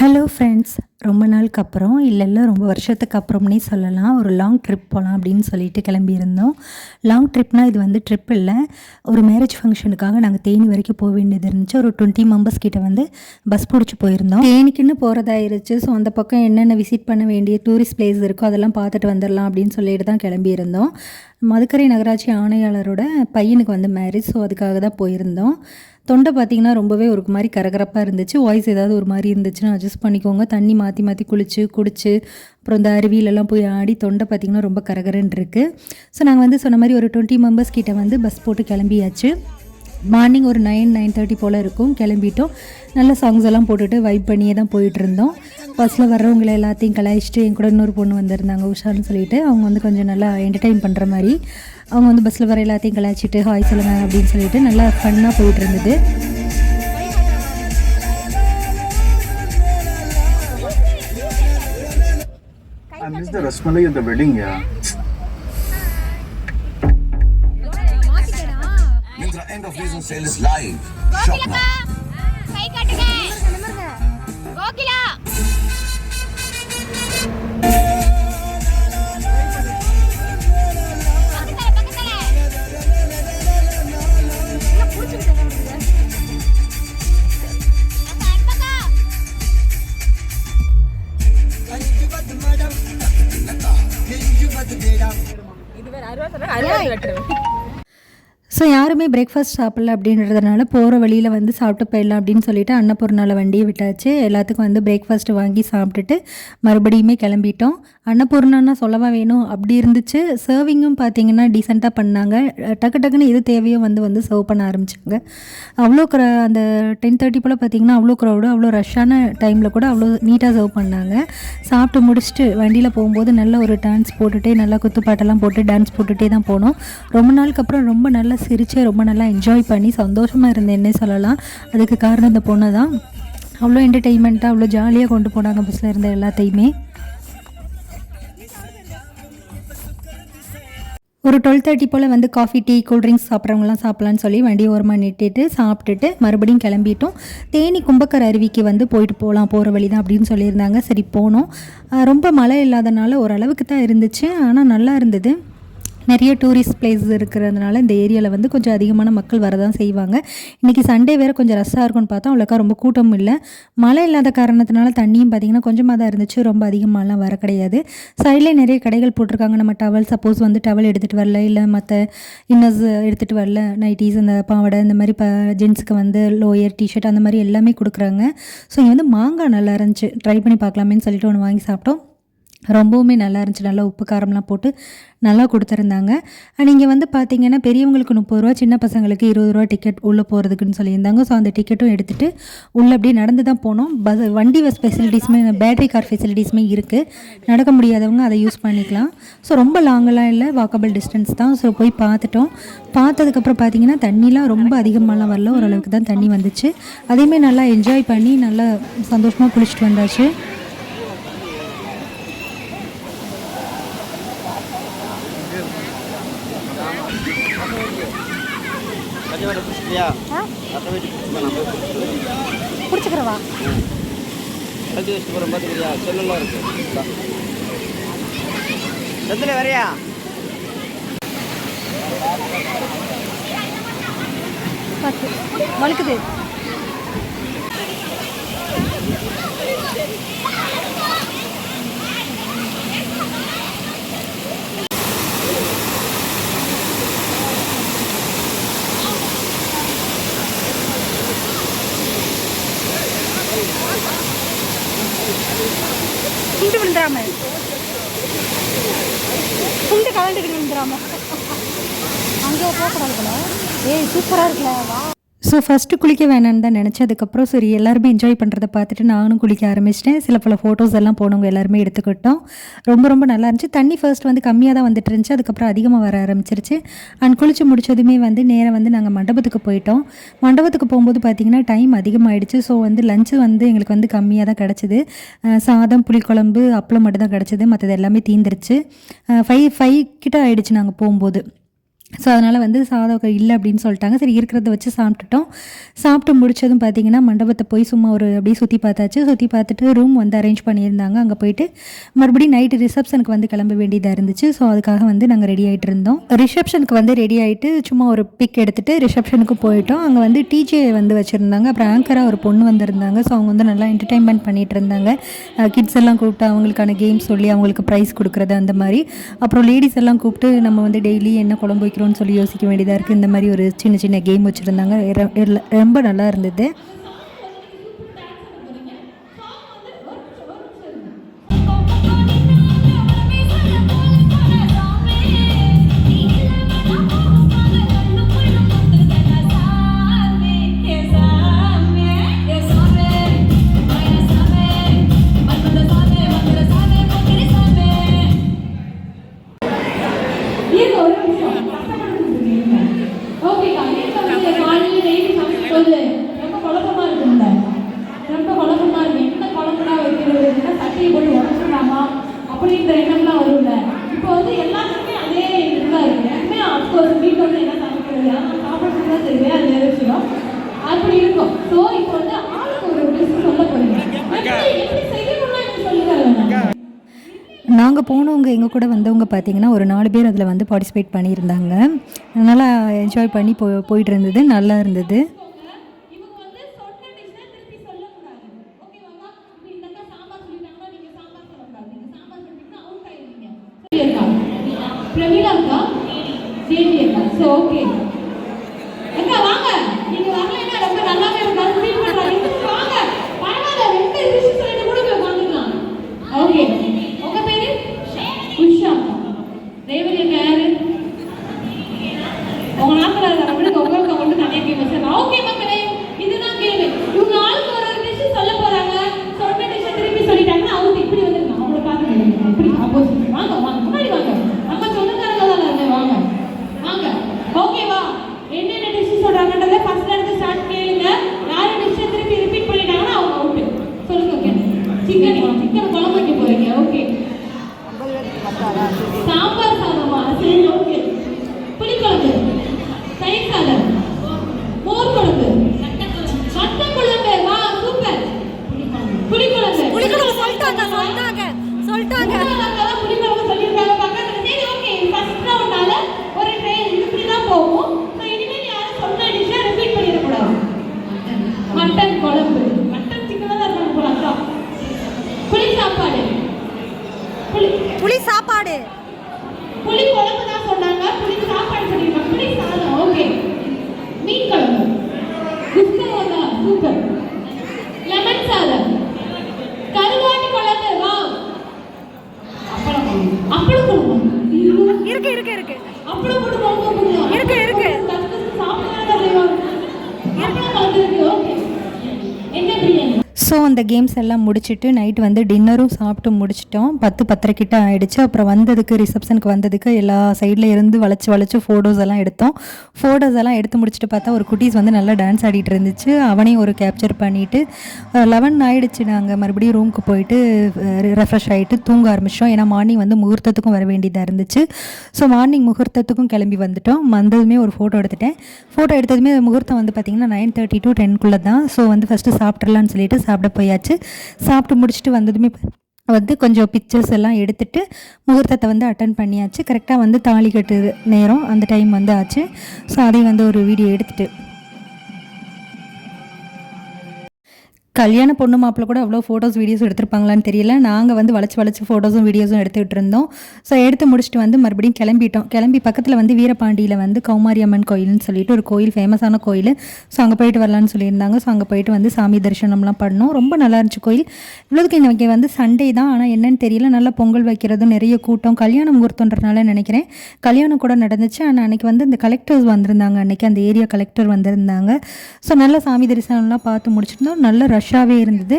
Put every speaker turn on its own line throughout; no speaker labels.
Hello friends ரொம்ப நாளுக்கு அப்புறம் இல்லை இல்லை ரொம்ப வருஷத்துக்கு அப்புறம்னே சொல்லலாம். ஒரு லாங் ட்ரிப் போகலாம் அப்படின்னு சொல்லிட்டு கிளம்பியிருந்தோம். லாங் ட்ரிப்னால் இது வந்து ட்ரிப் இல்லை. ஒரு மேரேஜ் ஃபங்க்ஷனுக்காக நாங்கள் தேனி வரைக்கும் போக வேண்டியது இருந்துச்சு. ஒரு டுவெண்ட்டி மெம்பர்ஸ் கிட்ட வந்து பஸ் பிடிச்சி போயிருந்தோம். தேனிக்குன்னு போகிறதாயிருச்சு ஸோ அந்த பக்கம் என்னென்ன விசிட் பண்ண வேண்டிய டூரிஸ்ட் பிளேஸ் இருக்கோ அதெல்லாம் பார்த்துட்டு வந்துடலாம் அப்படின்னு சொல்லிட்டு தான் கிளம்பியிருந்தோம். மதுக்கரை நகராட்சி ஆணையாளரோட பையனுக்கு வந்து மேரேஜ் ஸோ அதுக்காக தான் போயிருந்தோம். தொண்டை பார்த்தீங்கன்னா ரொம்பவே ஒரு மாதிரி கரகரப்பாக இருந்துச்சு. வாய்ஸ் ஏதாவது ஒரு மாதிரி இருந்துச்சுன்னா அட்ஜஸ்ட் பண்ணிக்கோங்க. தண்ணி மாற்றி மாற்றி குளித்து குடித்து அப்புறம் இந்த அருவியிலலாம் போய் ஆடி தொண்டை பார்த்திங்கன்னா ரொம்ப கரகரன் இருக்குது ஸோ நாங்கள் வந்து சொன்ன மாதிரி ஒரு டுவெண்ட்டி மெம்பர்ஸ் கிட்ட வந்து பஸ் போட்டு கிளம்பியாச்சு. மார்னிங் ஒரு நைன் நைன் தேர்ட்டி போல் இருக்கும். கிளம்பிட்டோம். நல்ல சாங்ஸ் எல்லாம் போட்டுட்டு வைப் பண்ணியே தான் போயிட்டு இருந்தோம். பஸ்ஸில் வர்றவங்களை எல்லாத்தையும் கலாய்ச்சிட்டு என் கூட இன்னொரு பொண்ணு வந்திருந்தாங்க உஷான்னு சொல்லிட்டு. அவங்க வந்து கொஞ்சம் நல்லா என்டர்டைன் பண்ணுற மாதிரி. அவங்க வந்து பஸ்ஸில் வர எல்லாத்தையும் கலாய்ச்சிட்டு ஹாய் சொல்லுங்க அப்படின்னு சொல்லிட்டு நல்லா ஃபன்னாக போயிட்டு இருந்தது.
I missed the Rasmalai at the wedding, yeah.
Myntra end of season sale is live. Shop now.
So யாருமே பிரேக்ஃபாஸ்ட் சாப்பிடல அப்படின்றதுனால போகிற வழியில் வந்து சாப்பிட்டு போயிடலாம் அப்படின்னு சொல்லிட்டு அன்னபூர்ணாவில் வண்டியை விட்டாச்சு. எல்லாத்துக்கும் வந்து பிரேக்ஃபாஸ்ட் வாங்கி சாப்பிட்டுட்டு மறுபடியுமே கிளம்பிட்டோம். அன்னபூர்ணான்னா சொல்லவா வேணும்? அப்படி இருந்துச்சு. சர்விங்கும் பார்த்தீங்கன்னா டீசெண்டாக பண்ணாங்க. டக்கு டக்குன்னு எது தேவையோ வந்து வந்து சர்வ் பண்ண ஆரம்பித்தாங்க அவ்வளோ க்ர அந்த டென் தேர்ட்டி போல் பார்த்தீங்கன்னா அவ்வளோ க்ரௌடு அவ்வளோ ரஷ்ஷான டைமில் கூட அவ்வளோ நீட்டாக சர்வ் பண்ணாங்க. சாப்பிட்டு முடிச்சுட்டு வண்டியில் போகும்போது நல்ல ஒரு டான்ஸ் போட்டுகிட்டே நல்லா குத்துப்பாட்டெல்லாம் போட்டு டான்ஸ் போட்டுகிட்டே தான் போனோம். ரொம்ப நாளுக்கு அப்புறம் ரொம்ப நல்லா சிரித்து ரொம்ப நல்லா என்ஜாய் பண்ணி சந்தோஷமாக இருந்தேன்னே சொல்லலாம். அதுக்கு காரணம் இந்த பொண்ணு தான். அவ்வளோ என்டர்டெயின்மெண்ட்டாக அவ்வளோ ஜாலியாக கொண்டு போனாங்க பஸ்ஸில் இருந்த எல்லாத்தையுமே. ஒரு டுவெல் தேர்ட்டி போல் வந்து காஃபி டீ கூல் ட்ரிங்க்ஸ் சாப்பிட்றவங்களாம் சாப்பிட்லான்னு சொல்லி வண்டி ஓரமாக நிட்டுட்டு சாப்பிட்டுட்டு மறுபடியும் கிளம்பிட்டோம். தேனி கும்பக்கர் அருவிக்கு வந்து போயிட்டு போகலாம் போகிற வழி தான் அப்படின்னு சொல்லியிருந்தாங்க. சரி போனோம். ரொம்ப மழை இல்லாதனால ஓரளவுக்கு தான் இருந்துச்சு. ஆனால் நல்லா இருந்தது. நிறைய டூரிஸ்ட் பிளேஸ் இருக்கிறதுனால இந்த ஏரியாவில் வந்து கொஞ்சம் அதிகமான மக்கள் வரதான் செய்வாங்க. இன்றைக்கி சண்டே வேறு கொஞ்சம் ரஷ்ஷாக இருக்கும்னு பார்த்தா அவ்வளோக்கா ரொம்ப கூட்டமும் இல்லை. மழை இல்லாத காரணத்தினால தண்ணியும் பார்த்திங்கன்னா கொஞ்சமாக தான் இருந்துச்சு. ரொம்ப அதிகமாகலாம் வர கிடையாது. சைட்லேயே நிறைய கடைகள் போட்டிருக்காங்க. நம்ம டவல் சப்போஸ் வந்து டவல் எடுத்துகிட்டு வரல இல்லை மற்ற இன்னர்ஸ் எடுத்துகிட்டு வரல நைட்டிஸ் அந்த பாவாடை இந்த மாதிரி ப ஜென்ஸுக்கு வந்து லோயர் டிஷர்ட் அந்த மாதிரி எல்லாமே கொடுக்குறாங்க. ஸோ இங்கே வந்து மாங்காய் நல்லா இருந்துச்சு. ட்ரை பண்ணி பார்க்கலாமேன்னு சொல்லிட்டு ஒன்று வாங்கி சாப்பிட்டோம். ரொம்பவுமே நல்லா இருந்துச்சு. நல்லா உப்பு காரம்லாம் போட்டு நல்லா கொடுத்துருந்தாங்க. அண்ட் இங்கே வந்து பார்த்தீங்கன்னா பெரியவங்களுக்கு முப்பது ரூபா சின்ன பசங்களுக்கு இருபது ரூபா டிக்கெட் உள்ளே போகிறதுக்குன்னு சொல்லியிருந்தாங்க. ஸோ அந்த டிக்கெட்டும் எடுத்துகிட்டு உள்ளே அப்படியே நடந்து தான் போனோம். பஸ் வண்டி பஸ் ஃபெசிலிட்டிஸுமே பேட்டரி கார் ஃபெசிலிட்டிஸுமே இருக்குது நடக்க முடியாதவங்க அதை யூஸ் பண்ணிக்கலாம். ஸோ ரொம்ப லாங்கெல்லாம் இல்லை. வாக்கபிள் டிஸ்டன்ஸ் தான். ஸோ போய் பார்த்துட்டோம். பார்த்ததுக்கப்புறம் பார்த்தீங்கன்னா தண்ணிலாம் ரொம்ப அதிகமாகலாம் வரல. ஓரளவுக்கு தான் தண்ணி வந்துச்சு. அதையுமே நல்லா என்ஜாய் பண்ணி நல்லா சந்தோஷமாக குளிச்சுட்டு வந்தாச்சு. பிடிச்சிக்கிறவா?
கழுத்து வச்சுட்டு போகிறோம் பார்த்துக்கிறியா செல்லெல்லாம் இருக்கு. எத்தனை வரையா?
பத்து வழுக்குது குண்டு விழுந்துடாம. குண்டு கலண்டுட்டு விழுந்துடாம. அங்கே போகக்கூடாது ஏய் சூப்பராக இருக்குல்ல வா. ஸோ ஃபஸ்ட்டு குளிக்க வேணான்னு தான் நினச்சேன். அதுக்கப்புறம் சரி எல்லாருமே என்ஜாய் பண்ணுறத பார்த்துட்டு நானும் குளிக்க ஆரம்பிச்சிட்டேன். சில பல ஃபோட்டோஸ் எல்லாம் போனவங்க எல்லாருமே எடுத்துக்கிட்டோம். ரொம்ப ரொம்ப நல்லா இருந்துச்சு. தண்ணி ஃபர்ஸ்ட் வந்து கம்மியாக தான் வந்துட்டு இருந்துச்சு. அதுக்கப்புறம் அதிகமாக வர ஆரம்பிச்சிருச்சு. அண்ட் குளிச்சு முடிச்சதுமே வந்து நேராக வந்து நாங்கள் மண்டபத்துக்கு போயிட்டோம். மண்டபத்துக்கு போகும்போது பார்த்திங்கன்னா டைம் அதிகமாகிடுச்சு ஸோ வந்து லஞ்சு வந்து எங்களுக்கு வந்து கம்மியாக தான் கிடச்சிது. சாதம் புளிக்குழம்பு அப்பளம் மட்டும் தான் கிடச்சிது. மற்றது எல்லாமே தீந்துருச்சு. ஃபைவ் ஃபைவ் கிட்ட ஆகிடுச்சு நாங்கள் போகும்போது. ஸோ அதனால் வந்து சாதம் இல்லை அப்படின்னு சொல்லிட்டாங்க. சரி இருக்கிறத வச்சு சாப்பிட்டுட்டோம். சாப்பிட்டு முடிச்சதும் பார்த்தீங்கன்னா மண்டபத்தை போய் சும்மா ஒரு அப்படியே சுற்றி பார்த்தாச்சு. சுற்றி பார்த்துட்டு ரூம் வந்து அரேஞ்ச் பண்ணியிருந்தாங்க. அங்கே போயிட்டு மறுபடியும் நைட்டு ரிசப்ஷனுக்கு வந்து கிளம்ப வேண்டியதாக இருந்துச்சு. ஸோ அதுக்காக வந்து நாங்கள் ரெடி ஆகிட்டு இருந்தோம். ரிசப்ஷனுக்கு வந்து ரெடி ஆகிட்டு சும்மா ஒரு பிக் எடுத்துகிட்டு ரிசப்ஷனுக்கு போயிட்டோம். அங்கே வந்து டிஜே வந்து வச்சுருந்தாங்க. அப்புறம் ஆங்கராக ஒரு பொண்ணு வந்திருந்தாங்க. ஸோ அவங்க வந்து நல்லா என்டர்டைன்மெண்ட் பண்ணிகிட்டு இருந்தாங்க. கிட்ஸ் எல்லாம் கூப்பிட்டு அவங்களுக்கான கேம்ஸ் சொல்லி அவங்களுக்கு ப்ரைஸ் கொடுக்குறது அந்த மாதிரி. அப்புறம் லேடிஸ் எல்லாம் கூப்பிட்டு நம்ம வந்து டெய்லி என்ன குழம்பு வைக்கிறோம்னு சொல்லி யோசிக்க வேண்டியதாக இருக்குது இந்த மாதிரி ஒரு சின்ன சின்ன கேம் வச்சுருந்தாங்க. ரொம்ப நல்லா இருந்தது.
என்ன சமைக்கிறது ஆனால் சாப்பிட்றது தான் தெரியும் அது வேற விஷயம். அப்படி இருக்கும். ஸோ இப்போ வந்து ஆளுக்கு ஒரு டிஷ் சொல்ல எப்படி செய்யணும்னா எனக்கு தரேன்
நாங்கள் போனவங்க எங்கள் கூட வந்தவங்க பார்த்தீங்கன்னா ஒரு நாலு பேர் அதில் வந்து பார்ட்டிசிபேட் பண்ணியிருந்தாங்க. நல்லா என்ஜாய் பண்ணி போ போயிட்டு இருந்தது நல்லா இருந்தது.
இவங்க வந்து சொன்ன டிஷ்ஷை திருப்பி சொல்லக்கூடாது ஓகேவாங்க இப்போ இந்த அக்கா சாம்பார் சொல்லிட்டாங்கன்னா நீங்க சாம்பார் சொல்லக்கூடாது நீங்க சாம்பார் சொல்லிட்டீங்கன்னா அவுட் ஆயிடுவீங்க இருக்கா பிரவீனா அக்கா ஜேடி அக்கா ஸோ ஓகே அக்கா வாங்க நீங்க வரலைன்னா ரொம்ப நல்லாவே இருக்காது ஃபீல் பண்றாங்க வாங்க பரவாயில்ல ரெண்டு டிஷ் சொல்லிட்டு கூட போய் உட்காந்துக்கலாம் ஓகே உங்க பேரு உஷா ரேவதி அக்கா யாரு உங்க நாட்டுல இருக்கிற விடுங்க உங்களுக்கு மட்டும் நிறைய கேம் வச்சிருக்கேன் ஓகே மக்களே இதுதான் கேம் இவங்க ஆளுக்கு ஒரு ஒரு டிஷ் சொல்ல போறாங்க சொன்ன டிஷ் திருப்பி சொல்லிட்டாங்கன்னா அவங்க இப்படி வந்துருக்காங்க அவங்கள பார்த்து இப்படி ஆப்போசிட் வாங்க வாங்க முன்னாடி வாங்க நம்ம சொந்தக்காரங்க தான் இருந்தேன் வாங்க வாங்க ஓகேவா என்னென்ன டிஷ் சொல்றாங்கன்றத ஃபர்ஸ்ட்ல இருந்து ஸ்டார்ட் கேளுங்க யாரு டிஷ் திருப்பி ரிப்பீட் பண்ணிட்டாங்கன்னா அவங்க அவுட் சொல்லுங்க ஓகே சிக்கன் சிக்கன் குழம்பு வைக்க போறீங்க ஓகே சாம்பார் சாதமா சரி ஓகே புளிக்குழம்பு தயிர் சாதம் மோர் குழம்பு மட்டன் குழம்பு வா சூப்பர் புளிக்குழம்பு புளிக்குழம்பு சொல்லிட்டாங்க சொல்லிட்டாங்க சொல்லிட்டாங்க புளிக்குழம்பு சொல்லிருக்காங்க பக்கத்துல சரி ஓகே ஃபர்ஸ்ட் ரவுண்டால ஒரு ட்ரெயின் இப்படி தான் போகும் ஸோ இனிமேல் யாரும் சொன்ன டிஷ்ஷை ரிப்பீட் பண்ணிடக்கூடாது மட்டன் குழம்பு மட்டன் சிக்கன் தான் இருக்காங்க போல அதான் புளி சாப்பாடு. புளி
சாப்பாடு.
புளி குழம்பு தான் சொன்னாங்க. புளி சாப்பாடு சொல்லிருக்காங்க புளி சாதம் ஓகே. மீன் குழம்பு. குஸ்கா சூப்பர். லெமன் சாதம். கருவாட்டு குழம்பு வா அப்பளம் அப்பளம் குழம்பு.
இருக்கு இருக்கு இருக்கு.
அப்பளம் புரியும்
இருக்கு, இருக்கு.
செய்வாங்க அப்பளம் குழம்பு இருக்கு ஓகே. என்ன பிரியாணி?
ஸோ அந்த கேம்ஸ் எல்லாம் முடிச்சுட்டு நைட் வந்து டின்னரும் சாப்பிட்டு முடிச்சிட்டோம். பத்து பத்தரை கிட்ட ஆகிடுச்சு அப்புறம் வந்ததுக்கு ரிசப்ஷனுக்கு வந்ததுக்கு எல்லா சைடில் இருந்து வளைச்சு வளைச்சு ஃபோட்டோஸ் எல்லாம் எடுத்தோம். ஃபோட்டோஸ் எல்லாம் எடுத்து முடிச்சுட்டு பார்த்தா ஒரு குட்டீஸ் வந்து நல்லா டான்ஸ் ஆடிட்டு இருந்துச்சு. அவனையும் ஒரு கேப்சர் பண்ணிவிட்டு லெவன் ஆகிடுச்சு நாங்கள் மறுபடியும் ரூமுக்கு போயிட்டு ரெஃப்ரெஷ் ஆகிட்டு தூங்க ஆரம்பிச்சிட்டோம். ஏன்னா மார்னிங் வந்து முகூர்த்தத்துக்கும் வர வேண்டியதாக இருந்துச்சு. ஸோ மார்னிங் முகூர்த்தத்துக்கும் கிளம்பி வந்துட்டோம். வந்ததுமே ஒரு ஃபோட்டோ எடுத்துட்டேன். ஃபோட்டோ எடுத்ததுமே முகூர்த்தம் வந்து பார்த்திங்கன்னா நைன் தேர்ட்டி டு டென்க்குள்ளே தான் ஸோ வந்து ஃபஸ்ட்டு சாப்பிட்றலான்னு சொல்லிட்டு சாப்பிட போயாச்சு. சாப்பிட்டு முடிச்சுட்டு வந்ததுமே வந்து கொஞ்சம் பிக்சர்ஸ் எல்லாம் எடுத்துட்டு முகூர்த்தத்தை வந்து அட்டன் பண்ணியாச்சு. கரெக்டாக வந்து தாலி கட்டு நேரம் அந்த டைம் வந்து ஆச்சு. ஸோ அதையும் வந்து ஒரு வீடியோ எடுத்துகிட்டு கல்யாண பொண்ணு மாப்பிள்ள கூட அவ்வளோ ஃபோட்டோஸ் வீடியோஸ் எடுத்திருப்பாங்களான்னு தெரியல. நாங்கள் வந்து வளைச்சு வளைச்சு ஃபோட்டோஸும் வீடியோஸும் எடுத்துகிட்டு இருந்தோம். ஸோ எடுத்து முடிச்சுட்டு வந்து மறுபடியும் கிளம்பிட்டோம். கிளம்பி பக்கத்தில் வந்து வீரபாண்டியில் வந்து கௌமாரி அம்மன் கோயில்னு சொல்லிட்டு ஒரு கோயில் ஃபேமஸான கோயில். ஸோ அங்கே போயிட்டு வரலான்னு சொல்லியிருந்தாங்க. ஸோ அங்கே போயிட்டு வந்து சாமி தரிசனம்லாம் பண்ணோம். ரொம்ப நல்லா இருந்துச்சு கோயில். இவ்வளோதுக்கு இன்றைக்கி வந்து சண்டே தான். ஆனால் என்னன்னு தெரியல. நல்லா பொங்கல் வைக்கிறதும் நிறைய கூட்டம். கல்யாணம் முகூர்த்தன்றனால நினைக்கிறேன். கல்யாணம் கூட நடந்துச்சு. ஆனால் அன்றைக்கி வந்து இந்த கலெக்டர்ஸ் வந்திருந்தாங்க. அன்றைக்கி அந்த ஏரியா கலெக்டர் வந்திருந்தாங்க. ஸோ நல்ல சாமி தரிசனம்லாம் பார்த்து முடிச்சிருந்தோம். நல்ல ஃப்ரெஷ்ஷாகவே இருந்தது.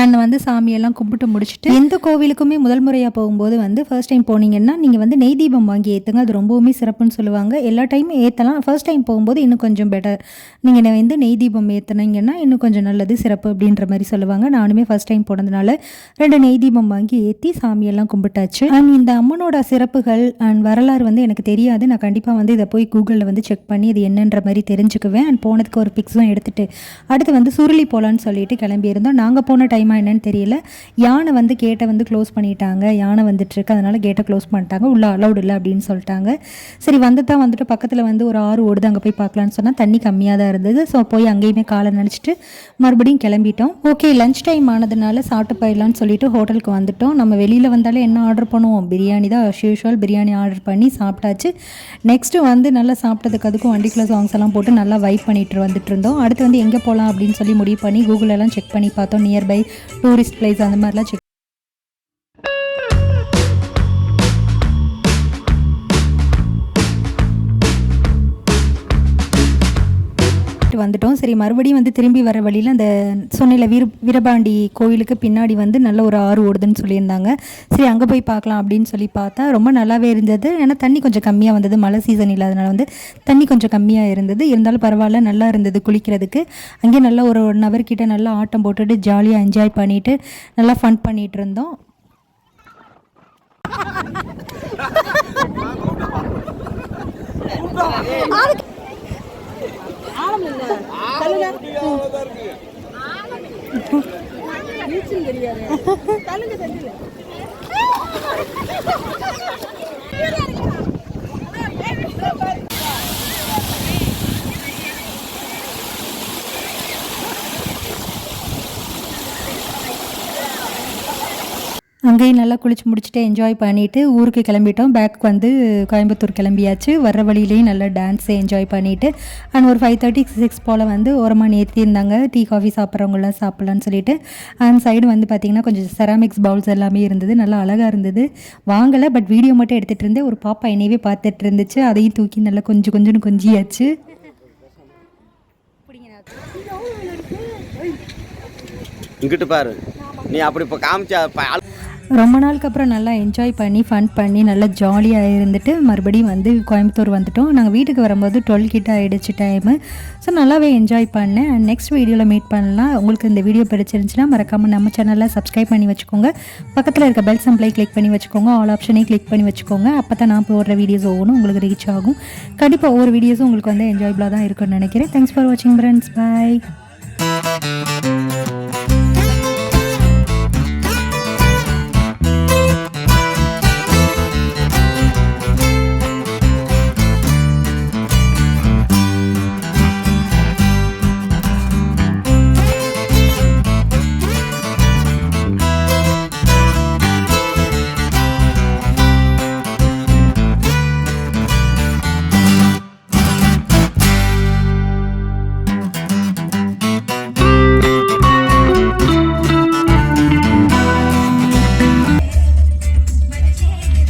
அண்ட் வந்து சாமியெல்லாம் கும்பிட்டு முடிச்சுட்டு எந்த கோவிலுக்குமே முதல் முறையாக போகும்போது வந்து ஃபர்ஸ்ட் டைம் போனீங்கன்னா நீங்கள் வந்து நெய் தீபம் வாங்கி ஏற்றுங்க அது ரொம்பவுமே சிறப்புன்னு சொல்லுவாங்க. எல்லா டைமும் ஏற்றலாம் ஃபர்ஸ்ட் டைம் போகும்போது இன்னும் கொஞ்சம் பெட்டர் நீங்கள் வந்து நெய் தீபம் ஏற்றுனீங்கன்னா இன்னும் கொஞ்சம் நல்லது சிறப்பு அப்படின்ற மாதிரி சொல்லுவாங்க. நானுமே ஃபர்ஸ்ட் டைம் போனதுனால ரெண்டு நெய் தீபம் வாங்கி ஏற்றி சாமியெல்லாம் கும்பிட்டாச்சு. அண்ட் இந்த அம்மனோட சிறப்புகள் அண்ட் வரலாறு வந்து எனக்கு தெரியாது. நான் கண்டிப்பாக வந்து இதை போய் கூகுளில் வந்து செக் பண்ணி இது என்னன்ற மாதிரி தெரிஞ்சுக்குவேன். அண்ட் போனதுக்கு ஒரு பிக்ஸும் எடுத்துகிட்டு அடுத்து வந்து சுருளி போகலான்னு சொல்லிட்டு கிளம்பியிருந்தோம். நாங்கள் போன டைம் என்னன்னு தெரியல. யானை வந்து கேட்டை வந்து க்ளோஸ் பண்ணிட்டாங்க. யானை வந்துட்டுருக்கு அதனால கேட்டை க்ளோஸ் பண்ணிட்டாங்க. உள்ள அலௌட் இல்லை அப்படின்னு சொல்லிட்டாங்க. சரி வந்து தான் வந்துட்டு பக்கத்தில் வந்து ஒரு ஆறு ஓடுது. அங்கே போய் பார்க்கலான்னு சொன்னால் தண்ணி கம்மியாக தான் இருந்தது. ஸோ போய் அங்கேயுமே காலை நினச்சிட்டு மறுபடியும் கிளம்பிட்டோம். ஓகே லஞ்ச் டைம் ஆனதுனால சாப்பிட்டு போயிடலான்னு சொல்லிட்டு ஹோட்டலுக்கு வந்துட்டோம். நம்ம வெளியில் வந்தாலே என்ன ஆர்டர் பண்ணுவோம்? பிரியாணி தான் யூஷுவல் பிரியாணி ஆர்டர் பண்ணி சாப்பிட்டாச்சு. நெக்ஸ்ட்டு வந்து நல்லா சாப்பிட்டதுக்கு அதுக்கும் வண்டிக்குள்ள சாங்ஸ் எல்லாம் போட்டு நல்லா வைப் பண்ணிட்டு வந்துட்டு இருந்தோம். அடுத்து வந்து எங்கே போகலாம் அப்படின்னு சொல்லி முடிவு பண்ணி கூகுளெல்லாம் செக் பண்ணி பார்த்தோம். நியர்பை டூரிஸ்ட் பிளேஸ் அந்த மாதிரிலாம் செக் வந்துட்டோம். சரி மறுபடியும் வந்து திரும்பி வர வழியில் அந்த சொன்னையில் வீர வீரபாண்டி கோயிலுக்கு பின்னாடி வந்து நல்ல ஒரு ஆறு ஓடுதுன்னு சொல்லியிருந்தாங்க. சரி அங்கே போய் பார்க்கலாம் அப்படின்னு சொல்லி பார்த்தா ரொம்ப நல்லாவே இருந்தது. ஏன்னா தண்ணி கொஞ்சம் கம்மியாக வந்தது. மழை சீசன் இல்லாதனால வந்து தண்ணி கொஞ்சம் கம்மியாக இருந்தது. இருந்தாலும் பரவாயில்ல நல்லா இருந்தது குளிக்கிறதுக்கு. அங்கே நல்லா ஒரு ஒன் ஹவர் நல்லா ஆட்டம் போட்டுட்டு ஜாலியாக என்ஜாய் பண்ணிட்டு நல்லா ஃபன் பண்ணிகிட்டு இருந்தோம். ஆழம் இல்லை. நீச்சல் தெரியாது. தள்ளுங்க தள்ளுங்க. அங்கேயும் நல்லா குளிச்சு முடிச்சுட்டு என்ஜாய் பண்ணிவிட்டு ஊருக்கு கிளம்பிட்டோம். பேக் வந்து கோயம்புத்தூர் கிளம்பியாச்சு. வர்ற வழியிலையும் நல்லா டான்ஸை என்ஜாய் பண்ணிவிட்டு அண்ட் ஒரு ஃபைவ் தேர்ட்டி சிக்ஸ் போல் வந்து ஓரமாக நிறுத்தியிருந்தாங்க டீ காஃபி சாப்பிட்றவங்களாம் சாப்பிட்லான்னு சொல்லிட்டு அண்ட் சைடு வந்து பார்த்திங்கன்னா கொஞ்சம் செராமிக்ஸ் பவுல்ஸ் எல்லாமே இருந்தது. நல்லா அழகாக இருந்தது. வாங்கலை பட் வீடியோ மட்டும் எடுத்துகிட்டு இருந்தேன். ஒரு பாப்பா என்னையவே பார்த்துட்டு இருந்துச்சு. அதையும் தூக்கி நல்லா கொஞ்சம் கொஞ்சம் கொஞ்சியாச்சு.
இங்கிட்டு பாரு. நீ அப்படி இப்போ காமிச்சா
ரொம்ப நாளுக்கு அப்புறம் நல்லா என்ஜாய் பண்ணி ஃபன் பண்ணி நல்லா ஜாலியாக இருந்துட்டு மறுபடியும் வந்து கோயம்புத்தூர் வந்துட்டோம். நாங்கள் வீட்டுக்கு வரும்போது டுவெல் கிட்ட ஆகிடுச்சு டைமு ஸோ நல்லாவே என்ஜாய் பண்ணேன். அண்ட் நெக்ஸ்ட் வீடியோவில் மீட் பண்ணலாம். உங்களுக்கு இந்த வீடியோ பிடிச்சிருந்துச்சுன்னா மறக்காமல் நம்ம சேனலில் சப்ஸ்கிரைப் பண்ணி வச்சுக்கோங்க. பக்கத்தில் இருக்க பெல் சம்ப்ளை கிளிக் பண்ணி வச்சுக்கோங்க. ஆல் ஆப்ஷனையும் கிளிக் பண்ணி வச்சுக்கோங்க. அப்போ தான் நான் போடுற வீடியோஸ் ஒவ்வொன்றும் உங்களுக்கு ரீச் ஆகும். கண்டிப்பாக ஒவ்வொரு வீடியோஸும் உங்களுக்கு வந்து என்ஜாயபிளாக தான் இருக்கும்னு நினைக்கிறேன். தேங்க்ஸ் ஃபார் வாட்சிங் ஃப்ரெண்ட்ஸ் பாய்